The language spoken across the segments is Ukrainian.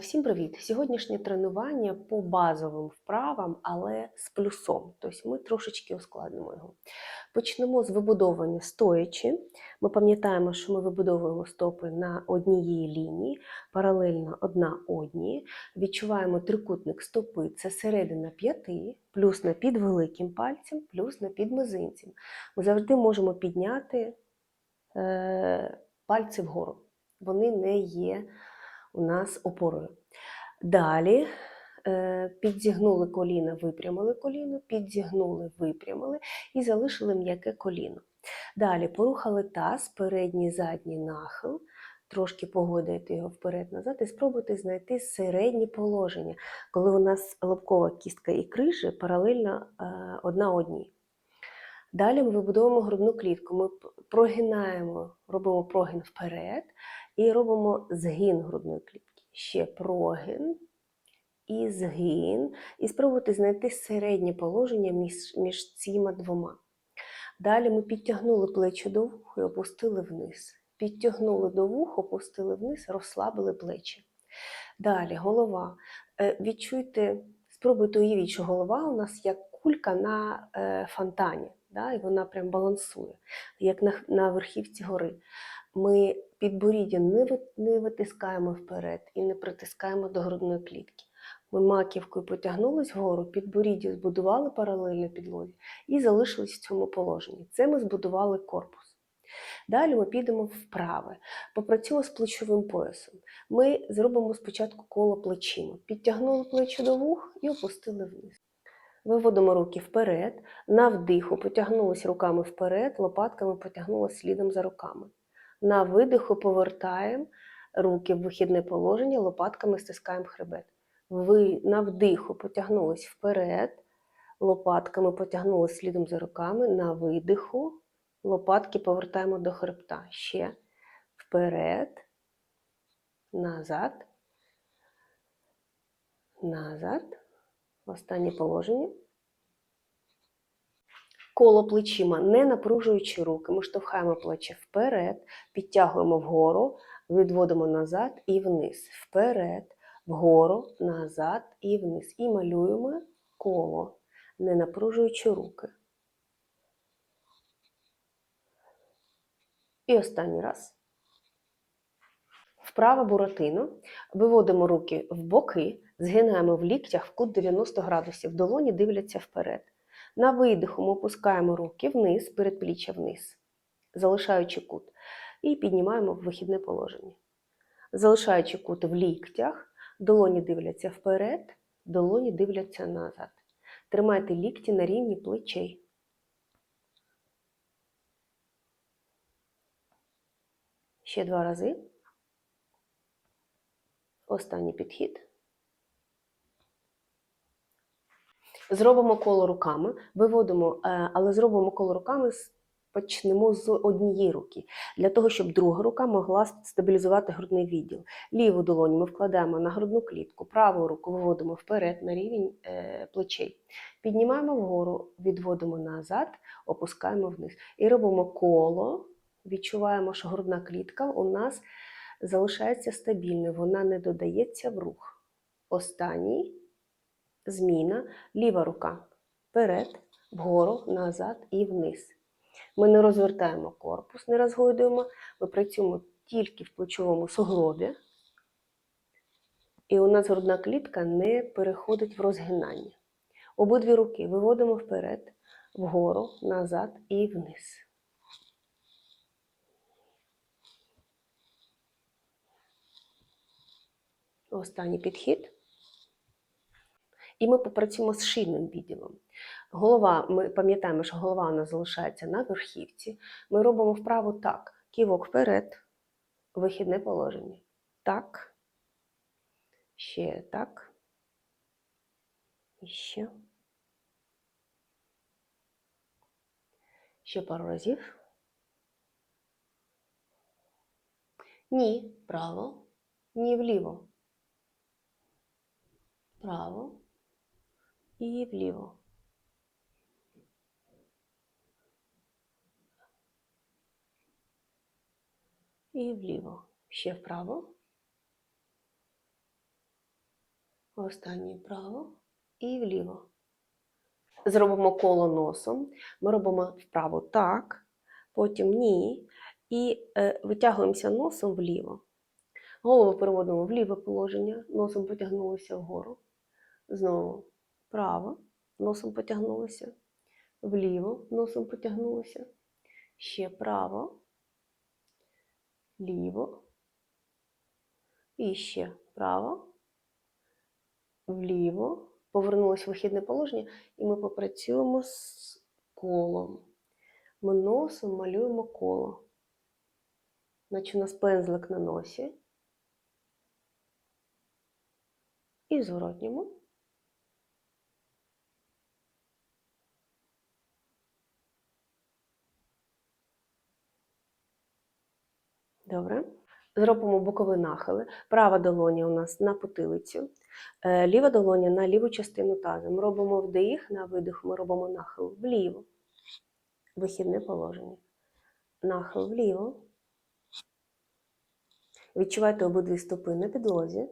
Всім привіт! Сьогоднішнє тренування по базовим вправам, але з плюсом. Тобто ми трошечки ускладнимо його. Почнемо з вибудовування стоячи. Ми пам'ятаємо, що ми вибудовуємо стопи на однієї лінії, паралельно одна одній. Відчуваємо трикутник стопи це середина п'яти, плюс на під великим пальцем, плюс на під мизинцем. Ми завжди можемо підняти е, пальці вгору. Вони не є у нас опорою. Далі е, підзігнули коліна, випрямили коліно, підзігнули, випрямили і залишили м'яке коліно. Далі порухали таз, передній, задній нахил, трошки погойдайте його вперед-назад і спробуйте знайти середнє положення, коли у нас лобкова кістка і крижі паралельно е, одна одній. Далі ми вибудовуємо грудну клітку. Ми прогинаємо, робимо прогин вперед і робимо згин грудної клітки. Ще прогин і згин. І спробуйте знайти середнє положення між, між цими двома. Далі ми підтягнули плечі до вуха і опустили вниз. Підтягнули до вуха, опустили вниз, розслабили плечі. Далі голова. Е, Відчуйте, спробуйте уявіть, що голова у нас як кулька на е, фонтані, да, і вона прям балансує, як на, на верхівці гори. Ми підборіддя не, не витискаємо вперед і не притискаємо до грудної клітки. Ми маківкою потягнулись вгору, підборіддя збудували паралельно підлозі і залишились в цьому положенні. Це ми збудували корпус. Далі ми підемо вправе, попрацюємо з плечовим поясом. Ми зробимо спочатку коло плечима. Підтягнули плечі до вух і опустили вниз. Виводимо руки вперед, на вдиху потягнулись руками вперед, лопатками потягнулися слідом за руками. На видиху повертаємо руки в вихідне положення, лопатками стискаємо хребет. Ви на вдиху потягнулись вперед, лопатками потягнулись слідом за руками. На видиху лопатки повертаємо до хребта. Ще вперед, назад, назад. Останнє положення. Коло плечима, не напружуючи руки, ми штовхаємо плечі вперед, підтягуємо вгору, відводимо назад і вниз. Вперед, вгору, назад і вниз. І малюємо коло, не напружуючи руки. І останній раз. Вправа буратино. Виводимо руки в боки, згинаємо в ліктях в кут 90 градусів. Долоні дивляться вперед. На видиху ми опускаємо руки вниз, передпліччя вниз, залишаючи кут. І піднімаємо в вихідне положення. Залишаючи кут в ліктях, долоні дивляться вперед, долоні дивляться назад. Тримайте лікті на рівні плечей. Ще два рази. Останній підхід. Зробимо коло руками, виводимо, е, але зробимо коло руками, почнемо з однієї руки, для того, щоб друга рука могла стабілізувати грудний відділ. Ліву долоню ми вкладаємо на грудну клітку, праву руку виводимо вперед на рівень е, плечей. Піднімаємо вгору, відводимо назад, опускаємо вниз. І робимо коло, відчуваємо, що грудна клітка у нас залишається стабільною, вона не додається в рух. Останній зміна, ліва рука вперед, вгору, назад і вниз. Ми не розвертаємо корпус, не розгойдуємо, ми працюємо тільки в плечовому суглобі. І у нас грудна клітка не переходить в розгинання. Обидві руки виводимо вперед, вгору, назад і вниз. Останній підхід. І ми попрацюємо з шийним відділом. Голова, ми пам'ятаємо, що голова у нас залишається на верхівці. Ми робимо вправо так: ківок вперед, вихідне положення. Так. Ще так. І ще. Ще пару разів. Ні, право, ні вліво. Право і вліво. І вліво. Ще вправо. Останній вправо і вліво. Зробимо коло носом. Ми робимо вправо так, потім ні. І е, витягуємося носом вліво. Голову переводимо в ліве положення, носом потягнулися вгору. Знову вправо, носом потягнулися, вліво, носом потягнулися. Ще право, ліво. І ще вправо, вліво. Повернулося в вихідне положення, і ми попрацюємо з колом. Ми носом малюємо коло. Наче у нас пензлик на носі. І в зворотньому. Добре. Зробимо бокові нахили. Права долоня у нас на потилицю, е, ліва долоня на ліву частину тазу. Ми робимо вдих, на видих ми робимо нахил вліво. Вихідне положення. Нахил вліво. Відчувайте обидві стопи на підлозі.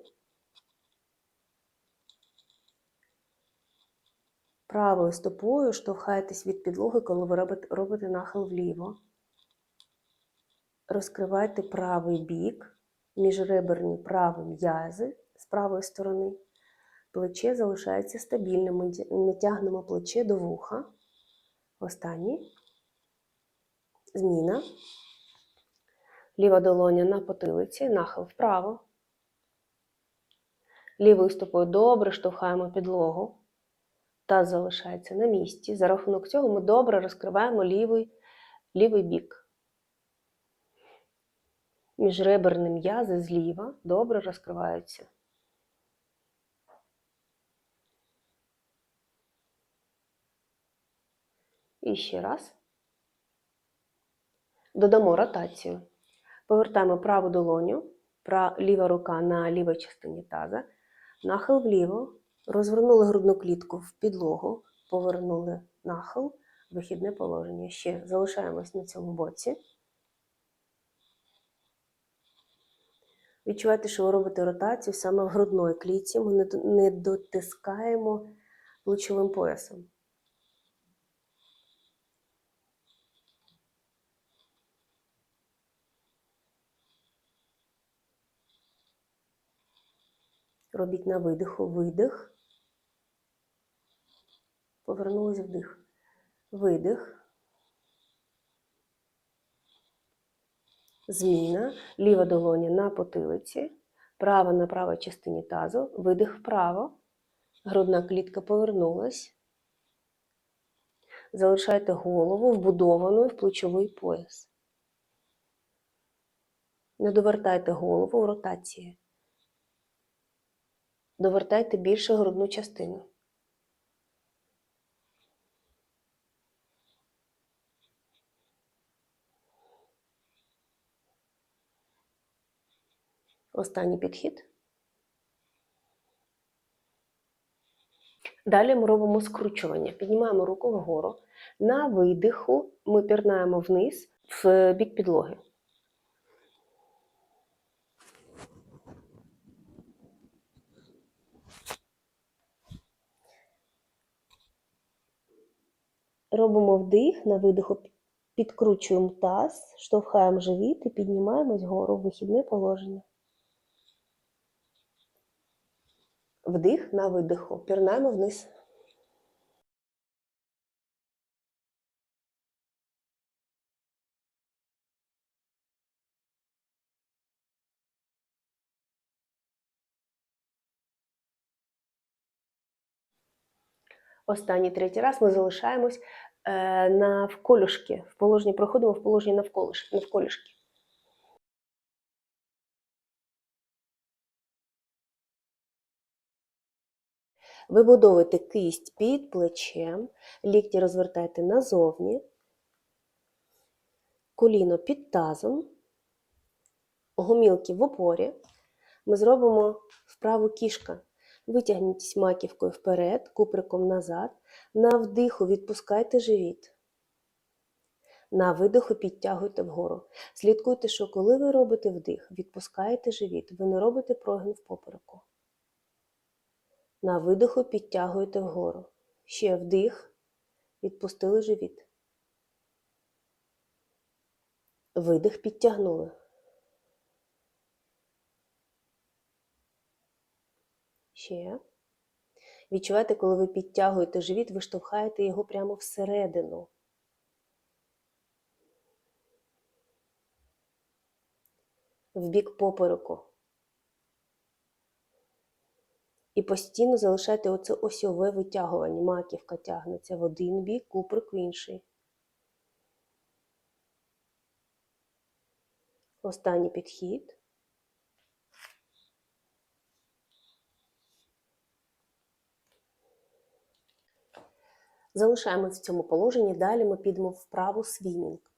Правою стопою штовхайтесь від підлоги, коли ви робите нахил вліво. Розкривайте правий бік, міжреберні праві м'язи з правої сторони. Плече залишається стабільним. Ми не тягнемо плече до вуха. Останній. Зміна. Ліва долоня на потилиці, нахил вправо. Лівою стопою добре штовхаємо підлогу. Таз залишається на місці. За рахунок цього ми добре розкриваємо лівий, лівий бік. Міжреберні м'язи зліва добре розкриваються. І ще раз. Додамо ротацію. Повертаємо праву долоню, ліва рука на лівій частині таза, нахил вліво, розвернули грудну клітку в підлогу, повернули нахил, вихідне положення. Ще залишаємось на цьому боці. Відчувайте, що ви робите ротацію саме в грудної клітці. Ми не дотискаємо плечовим поясом. Робіть на видиху видих. Повернулись вдих. Видих. Зміна. Ліва долоня на потилиці, права на правій частині тазу, видих вправо, грудна клітка повернулась. Залишайте голову вбудованою в плечовий пояс. Не довертайте голову в ротації. Довертайте більше грудну частину. Останній підхід. Далі ми робимо скручування. Піднімаємо руку вгору. На видиху ми пірнаємо вниз в бік підлоги. Робимо вдих, на видиху підкручуємо таз, штовхаємо живіт і піднімаємось вгору в вихідне положення. Вдих на видиху. Пірнаємо вниз. Останній третій раз ми залишаємось е, навколюшки. В положенні проходимо в положенні навколюшки. Вибудовуйте кисть під плечем, лікті розвертайте назовні, коліно під тазом, гомілки в опорі. Ми зробимо вправу кішка. Витягніть маківкою вперед, куприком назад. На вдиху відпускайте живіт. На видиху підтягуйте вгору. Слідкуйте, що коли ви робите вдих, відпускаєте живіт, ви не робите прогин в попереку. На видиху підтягуєте вгору. Ще вдих, відпустили живіт. Видих підтягнули. Ще. Відчувайте, коли ви підтягуєте живіт, ви штовхаєте його прямо всередину. В бік попереку. І постійно залишайте оце осьове витягування. Маківка тягнеться в один бік, куприк в інший. Останній підхід. Залишаємось в цьому положенні. Далі ми підемо в вправу свімінг.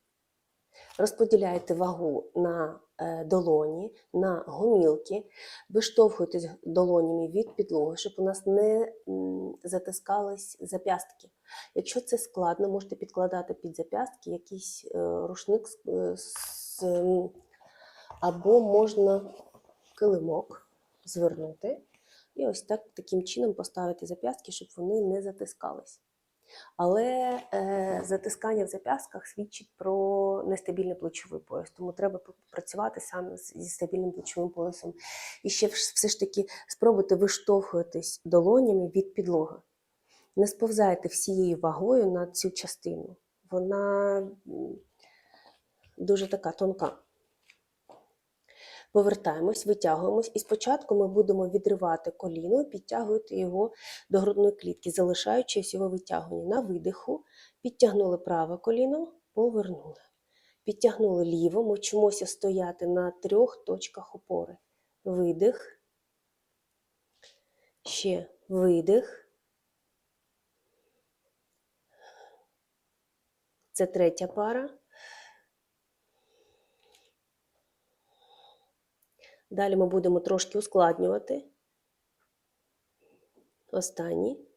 Розподіляєте вагу на е, долоні, на гомілки, виштовхуєтесь долонями від підлоги, щоб у нас не затискались зап'ястки. Якщо це складно, можете підкладати під зап'ястки якийсь е, рушник з- е, або можна килимок звернути і ось так таким чином поставити зап'ястки, щоб вони не затискались. Але е, затискання в зап'ястках свідчить про нестабільний плечовий пояс, тому треба працювати саме зі стабільним плечовим поясом. І ще все ж таки спробуйте виштовхуватись долонями від підлоги. Не сповзайте всією вагою на цю частину. Вона дуже така тонка. Повертаємось, витягуємось, і спочатку ми будемо відривати коліно, підтягувати його до грудної клітки, залишаючи всього витягування. На видиху підтягнули праве коліно, повернули. Підтягнули ліво, ми вчимося стояти на трьох точках опори. Видих. Ще видих. Це третя пара. Далі ми будемо трошки ускладнювати. Останній.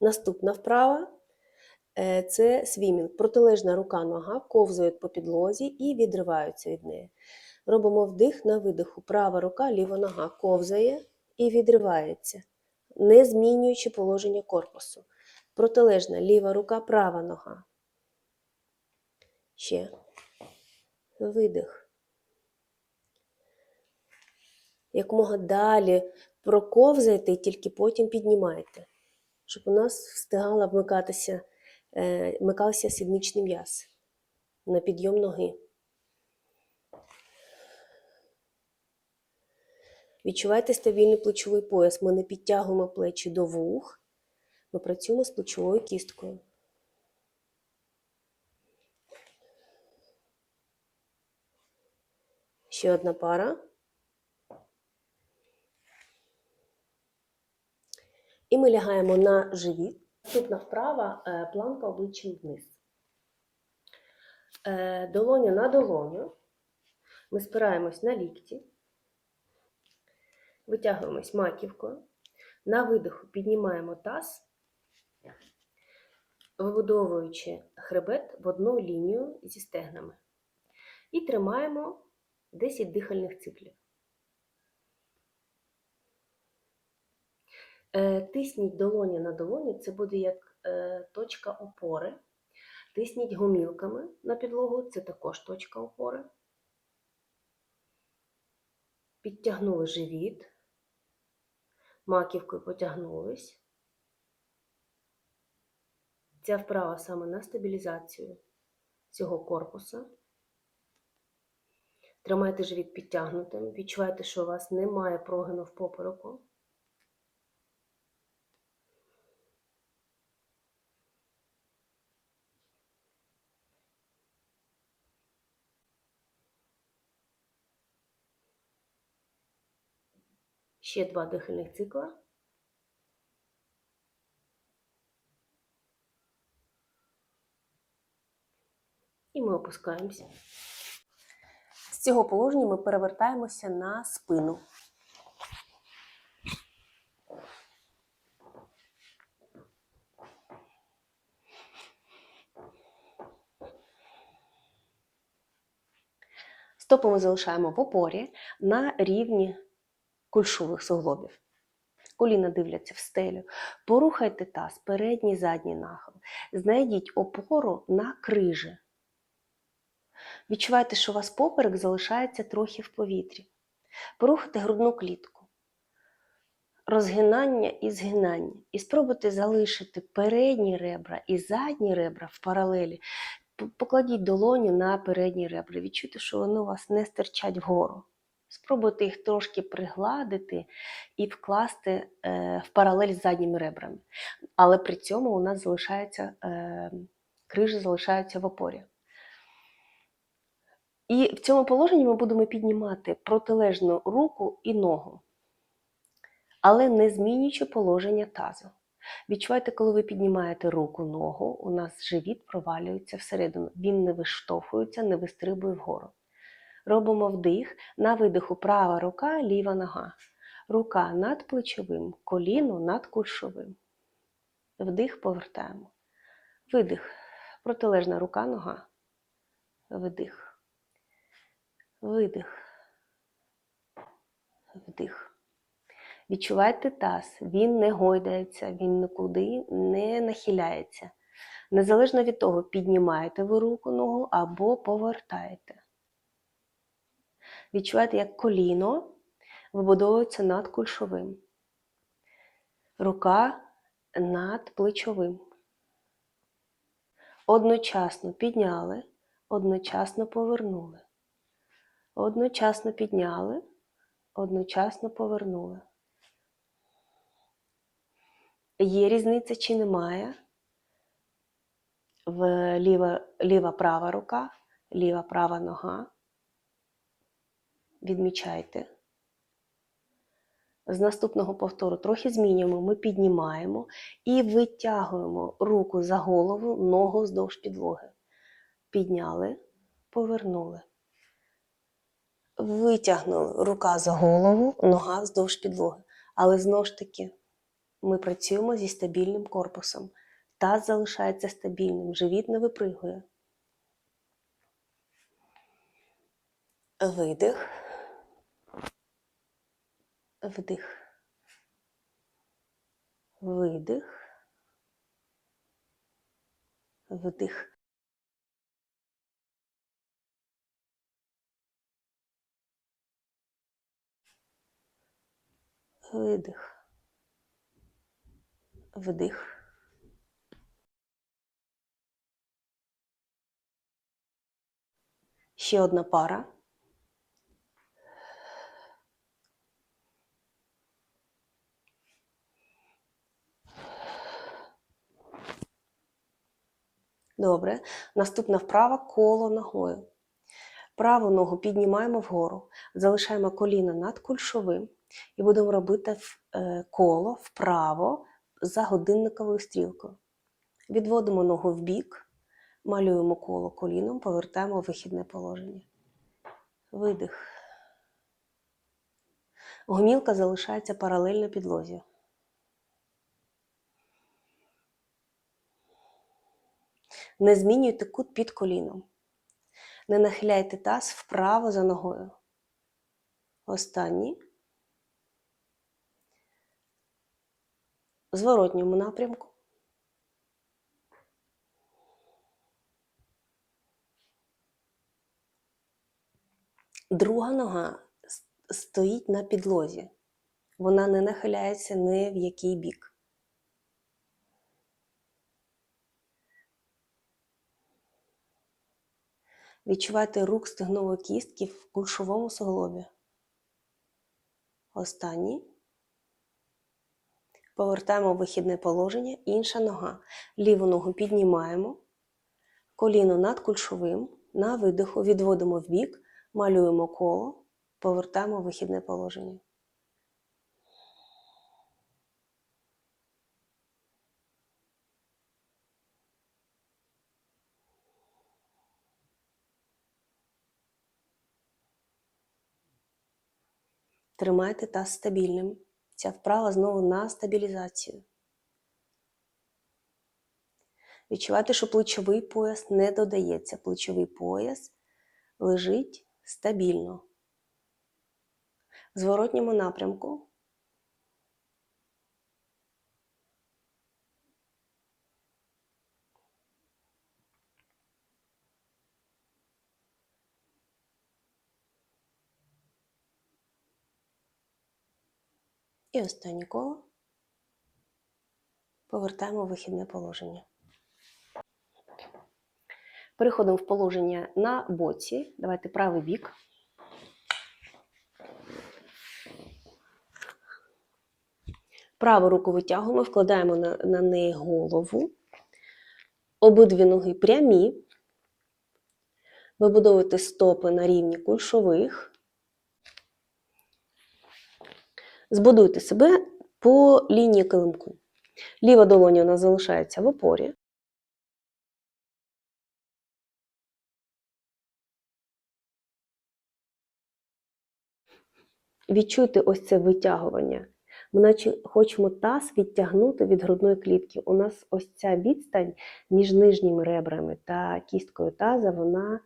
Наступна вправа е, це свімінг. Протилежна рука нога ковзають по підлозі і відриваються від неї. Робимо вдих на видиху. Права рука, ліва нога ковзає і відривається, не змінюючи положення корпусу. Протилежна ліва рука, права нога. Ще. Видих. Якомога далі проковзайте і тільки потім піднімайте, щоб у нас встигала вмикатися, е, вмикався сідничний м'яз на підйом ноги. Відчувайте стабільний плечовий пояс. Ми не підтягуємо плечі до вух. Ми працюємо з плечовою кісткою. Ще одна пара. І ми лягаємо на живіт. Наступна вправа е, планка обличчям вниз. Е, Долоня на долоню. Ми спираємось на лікті. Витягуємось маківкою. На видиху піднімаємо таз, вибудовуючи хребет в одну лінію зі стегнами. І тримаємо 10 дихальних циклів. Тисніть долоня на долоню, це буде як е, точка опори. Тисніть гомілками на підлогу, це також точка опори. Підтягнули живіт, маківкою потягнулись. Ця вправа саме на стабілізацію цього корпуса. Тримайте живіт підтягнутим, відчувайте, що у вас немає прогину в попереку. Ще два дихальних цикла. І ми опускаємося. З цього положення ми перевертаємося на спину. Стопи ми залишаємо в опорі на рівні кульшових суглобів. Коліна дивляться в стелю. Порухайте таз, передній, задній нахил. Знайдіть опору на крижі. Відчувайте, що у вас поперек залишається трохи в повітрі. Порухайте грудну клітку. Розгинання і згинання. І спробуйте залишити передні ребра і задні ребра в паралелі. Покладіть долоні на передні ребра. Відчуйте, що вони у вас не стирчать вгору. Спробуйте їх трошки пригладити і вкласти е, в паралель з задніми ребрами. Але при цьому у нас залишається, е, крижі залишаються в опорі. І в цьому положенні ми будемо піднімати протилежну руку і ногу, але не змінюючи положення тазу. Відчувайте, коли ви піднімаєте руку, ногу, у нас живіт провалюється всередину. Він не виштовхується, не вистрибує вгору. Робимо вдих, на видиху права рука, ліва нога. Рука над плечовим, коліно над кульшовим. Вдих, повертаємо. Видих. Протилежна рука, нога. Вдих. Видих. Вдих. Відчувайте таз, він не гойдається, він нікуди не нахиляється. Незалежно від того, піднімаєте ви руку ногу або повертаєте. Відчувайте, як коліно вибудовується над кульшовим. Рука над плечовим. Одночасно підняли, одночасно повернули. Одночасно підняли, одночасно повернули. Є різниця чи немає? В ліва, ліва права рука, ліва права нога. Відмічайте. З наступного повтору трохи змінюємо, ми піднімаємо і витягуємо руку за голову, ногу вздовж підлоги. Підняли, повернули. Витягнули рука за голову, нога вздовж підлоги. Але знову ж таки, ми працюємо зі стабільним корпусом. Таз залишається стабільним, живіт не випригує. Видих. Вдих. Видих. Вдих. Видих. Вдих. Ще одна пара. Добре. Наступна вправа коло ногою. Праву ногу піднімаємо вгору, залишаємо коліно над кульшовим і будемо робити е, коло вправо за годинниковою стрілкою. Відводимо ногу в бік, малюємо коло коліном, повертаємо в вихідне положення. Видих. Гомілка залишається паралельно підлозі. Не змінюйте кут під коліном. Не нахиляйте таз вправо за ногою. Останній. В зворотньому напрямку. Друга нога стоїть на підлозі. Вона не нахиляється ні в який бік. Відчувайте рук стегнової кістки в кульшовому суглобі. Останній. Повертаємо в вихідне положення. Інша нога. Ліву ногу піднімаємо. Коліно над кульшовим. На видиху відводимо в бік, малюємо коло, повертаємо вихідне положення. Тримайте таз стабільним. Ця вправа знову на стабілізацію. Відчувайте, що плечовий пояс не додається. Плечовий пояс лежить стабільно. В зворотньому напрямку. І останнє коло. Повертаємо в вихідне положення. Переходимо в положення на боці. Давайте правий бік. Праву руку витягуємо, вкладаємо на, на неї голову. Обидві ноги прямі. Вибудовуйте стопи на рівні кульшових. Збудуйте себе по лінії килимку. Ліва долоня у нас залишається в опорі. Відчуйте ось це витягування. Ми наче хочемо таз відтягнути від грудної клітки. У нас ось ця відстань між нижніми ребрами та кісткою таза, вона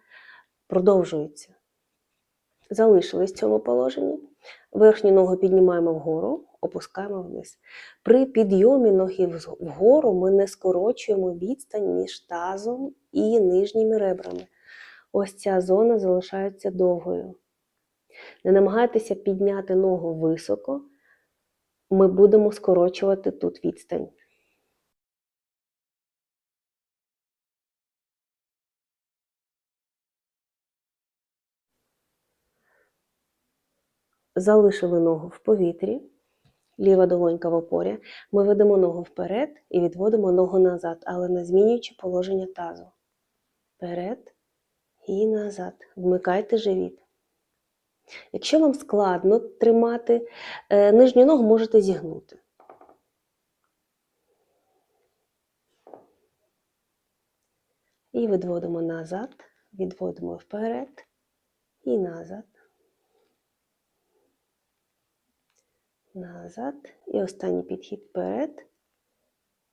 продовжується. Залишились в цьому положенні. Верхню ногу піднімаємо вгору, опускаємо вниз. При підйомі ноги вгору ми не скорочуємо відстань між тазом і нижніми ребрами. Ось ця зона залишається довгою. Не намагайтеся підняти ногу високо, ми будемо скорочувати тут відстань. Залишили ногу в повітрі, ліва долонька в опорі. Ми ведемо ногу вперед і відводимо ногу назад, але не змінюючи положення тазу. Вперед і назад. Вмикайте живіт. Якщо вам складно тримати е, нижню ногу, можете зігнути. І відводимо назад, відводимо вперед і назад. Назад. І останній підхід вперед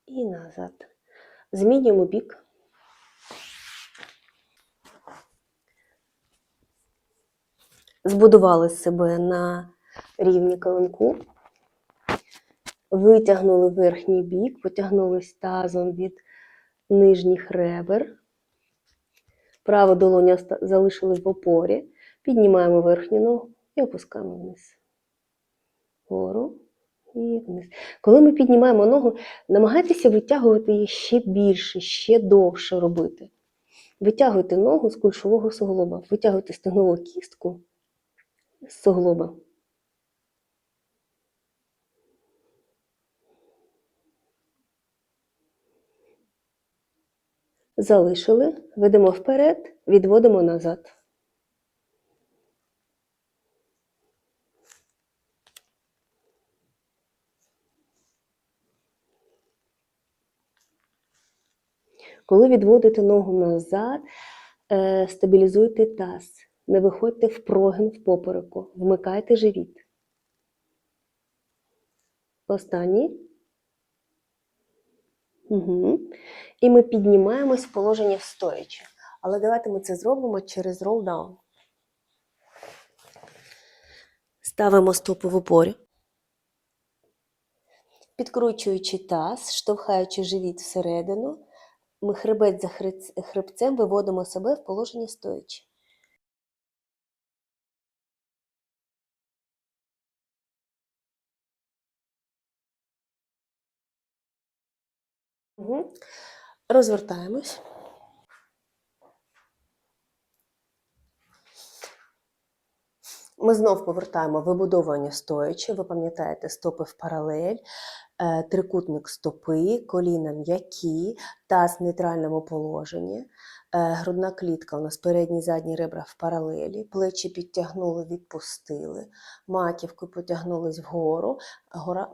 і назад. Змінюємо бік. збудували себе на рівні килимку, витягнули верхній бік, потягнулись тазом від нижніх ребер. Праву долоня залишили в опорі, піднімаємо верхню ногу і опускаємо вниз. Вгору і вниз. Коли ми піднімаємо ногу, намагайтеся витягувати її ще більше, ще довше робити. Витягуйте ногу з кульшового суглоба, витягуйте стегнову кістку з суглоба. Залишили, ведемо вперед, відводимо назад. Коли відводите ногу назад, е, стабілізуйте таз. Не виходьте в прогин в попереку, вмикайте живіт. Останній. Угу. І ми піднімаємось в положення стоячи. Але давайте ми це зробимо через ролдаун. Ставимо стопи в опорі. Підкручуючи таз, штовхаючи живіт всередину, ми хребет за хребцем виводимо себе в положення стоячи. Угу. Розвертаємось. Ми знов повертаємо вибудовування стоячи. Ви пам'ятаєте, стопи в паралель, трикутник стопи, коліна м'які, таз в нейтральному положенні, е, грудна клітка у нас передні задні ребра в паралелі, плечі підтягнули, відпустили, маківку потягнулись вгору, гора,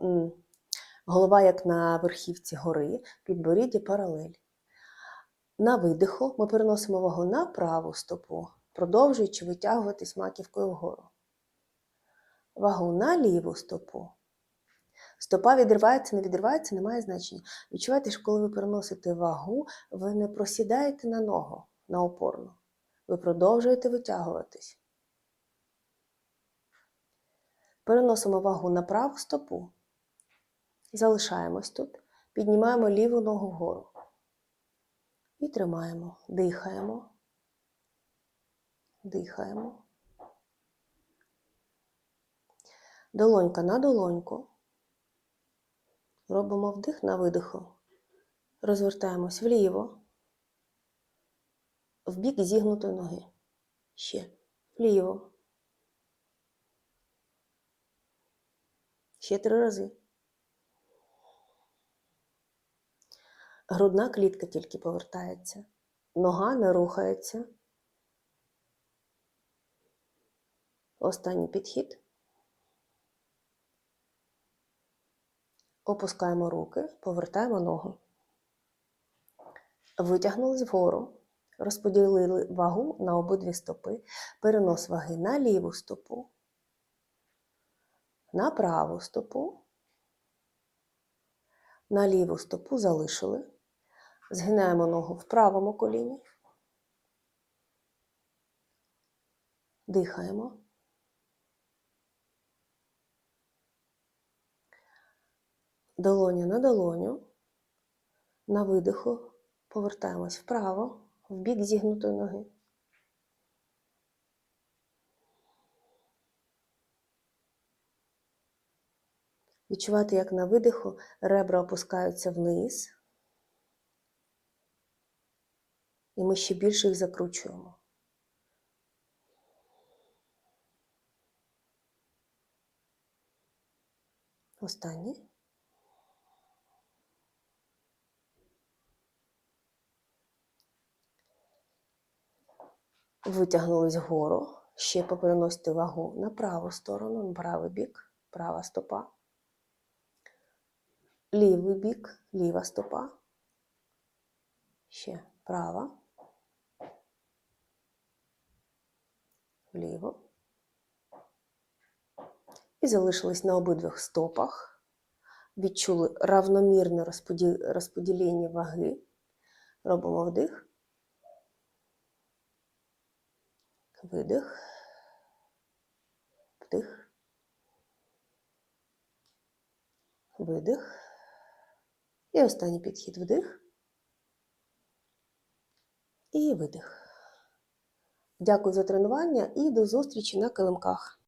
голова, як на верхівці гори, підборіддя паралель. На видиху ми переносимо вагу на праву стопу, продовжуючи витягуватись маківкою вгору. Вагу на ліву стопу. Стопа відривається, не відривається, не має значення. Відчувайте, що коли ви переносите вагу, ви не просідаєте на ногу, на опорну. Ви продовжуєте витягуватись. Переносимо вагу на праву стопу. Залишаємось тут. Піднімаємо ліву ногу вгору. І тримаємо. Дихаємо. Дихаємо. Долонька на долоньку. Робимо вдих на видиху. Розвертаємось вліво. В бік зігнутої ноги. Ще. Вліво. Ще три рази. Грудна клітка тільки повертається. Нога не рухається. Останній підхід. Опускаємо руки, повертаємо ногу. Витягнулись вгору. Розподілили вагу на обидві стопи. Перенос ваги на ліву стопу, на праву стопу. На ліву стопу залишили. Згинаємо ногу в правому коліні. Дихаємо. Долоня на долоню. На видиху повертаємось вправо, в бік зігнутої ноги. Відчувати, як на видиху ребра опускаються вниз. І ми ще більше їх закручуємо. Останній. Витягнулись вгору. Ще попереносити вагу на праву сторону, на правий бік, права стопа. Лівий бік, ліва стопа. Ще права. Вліво. І залишились на обидвих стопах. Відчули равномірне розподі- розподілення ваги. Робимо вдих. Видих. Вдих. Видих. І останній підхід вдих. І видих. Дякую за тренування і до зустрічі на килимках.